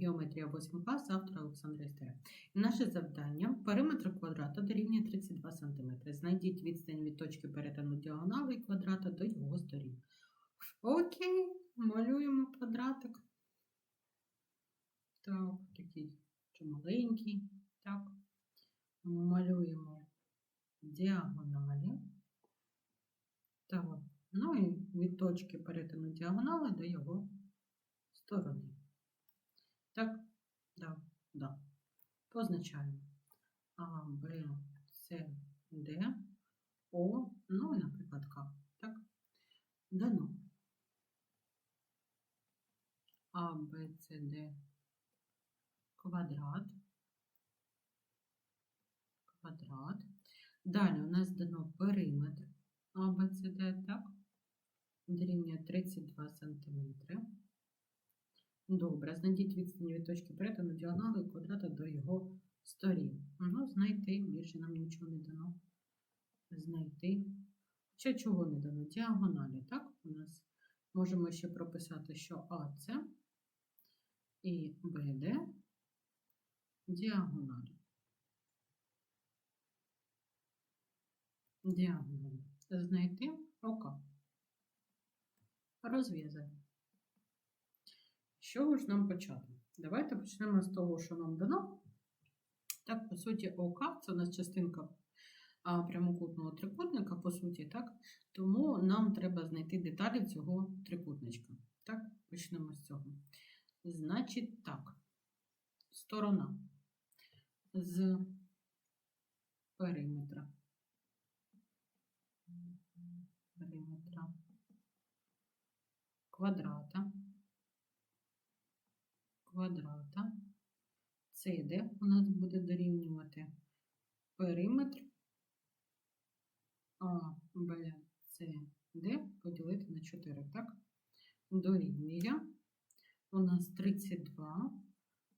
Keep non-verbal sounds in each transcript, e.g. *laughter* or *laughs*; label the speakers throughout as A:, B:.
A: геометрія 8 клас, автора Олександра Істера. І наше завдання периметр квадрата дорівнює 32 см. Знайдіть відстань від точки перетину діагонали квадрата до його сторін. Окей, малюємо квадратик. Так, такий чи маленький. Так. Малюємо діагоналі. Так. Ну і від точки перетину діагонали до його сторони. Да. Позначаємо А, Б, С, Д, О, ну і, наприклад, К. Так? Дано. А, Б, С, Д, квадрат. Квадрат. Далі у нас дано периметр А, Б, С, Д, так? Дорівнює 32 см. Добре, знайдіть відстань від точки перетину діагонали квадрата до його сторін. Ну, знайти, більше нам нічого не дано. Знайти. Ще чого не дано? Діагоналі, так? У нас можемо ще прописати, що АЦ і БД діагоналі. Діагоналі. Знайти ОК. Розв'язаємо. Чого ж нам почати? Давайте почнемо з того, що нам дано. Так, по суті, ОК це у нас частинка прямокутного трикутника, по суті, так? Тому нам треба знайти деталі цього трикутничка. Так, почнемо з цього. Значить, так, сторона з периметра. Периметра квадрата. CD у нас буде дорівнювати периметр А, Б, Д поділити на 4, так? Дорівнює. У нас 32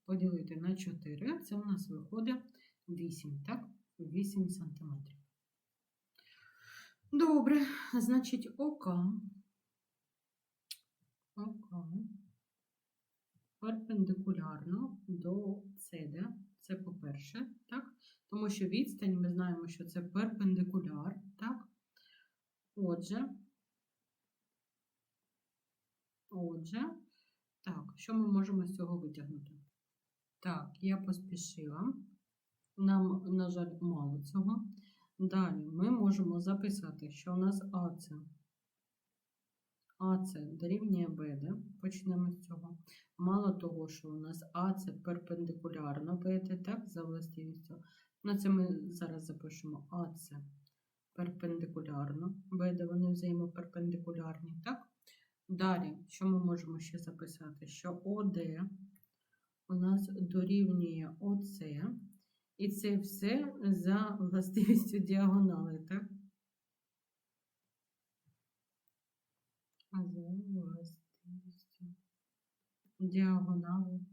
A: поділити на 4, це у нас виходить 8, так? 8 сантиметрів. Добре, значить, ОК. ОК перпендикулярно до CD. Це по-перше, так? Тому що відстань ми знаємо, що це перпендикуляр, так? Отже, отже, так, що ми можемо з цього витягнути? Так, я поспішила. Нам, на жаль, мало цього. Далі ми можемо записати, що у нас АЦ. АЦ дорівнює БД. Почнемо з цього. Мало того, що у нас АЦ перпендикулярно БД, так, за властивістю. На це ми зараз запишемо АЦ перпендикулярно. БД вони взаємоперпендикулярні, так? Далі, що ми можемо ще записати? Що ОД у нас дорівнює ОЦ. І це все за властивістю діагонали, так? А за властивістю діагонали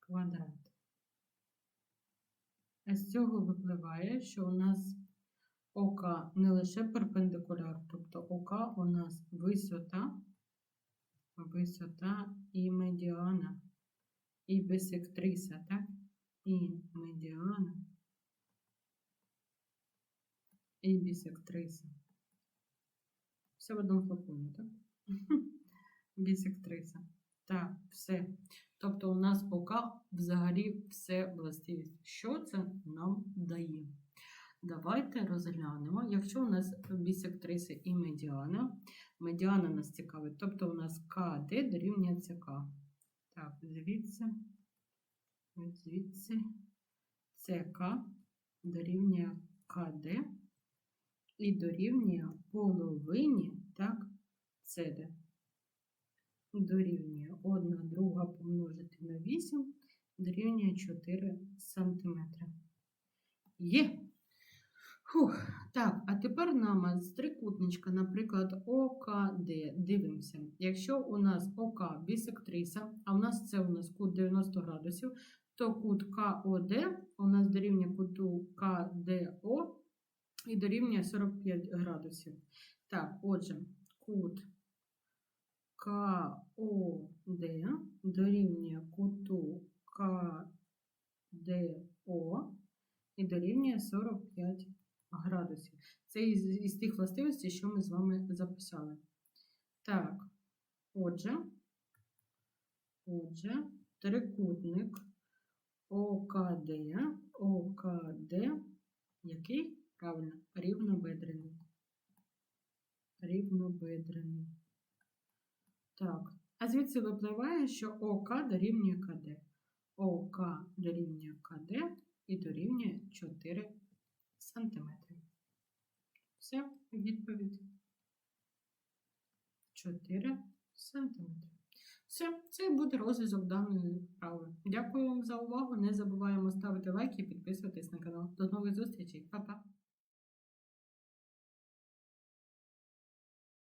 A: квадрат. А з цього випливає, що у нас ОК не лише перпендикуляр, тобто ОК у нас висота, висота і медіана, і бисектриса, так? І медіана і бісектриса. Все в одному флаконі, так? *laughs* Бісектриса. Так, все. Тобто у нас ОК взагалі все властивість. Що це нам дає? Давайте розглянемо. Якщо у нас бісектриса і медіана, медіана нас цікавить, тобто у нас КД дорівнює ЦК. Так, звідси, звідси ЦК дорівнює КД і дорівнює половині, так, CD. Дорівнює 1 друга помножити на 8, дорівнює 4 см. Є. Фух. Так, а тепер нам з трикутничка, наприклад, ОКД. Дивимося. Якщо у нас ОК бісектриса, а у нас це у нас кут 90 градусів, то кут КОД у нас дорівнює куту КДО і дорівнює 45 градусів. Так, отже, кут КОД дорівнює куту КДО і дорівнює 45 градусів. Це із, із тих властивостей, що ми з вами записали. Так, отже, отже, трикутник ОКД, ОКД, який? Правильно, рівнобедрений. Рівнобедрений. Так, а звідси випливає, що ОК дорівнює КД. ОК дорівнює КД і дорівнює 4 сантиметри. Все, відповідь. 4 сантиметри. Все, це буде розв'язок даної вправи. Дякую вам за увагу. Не забуваємо ставити лайки і підписуватись на канал. До нових зустрічей. Па-па!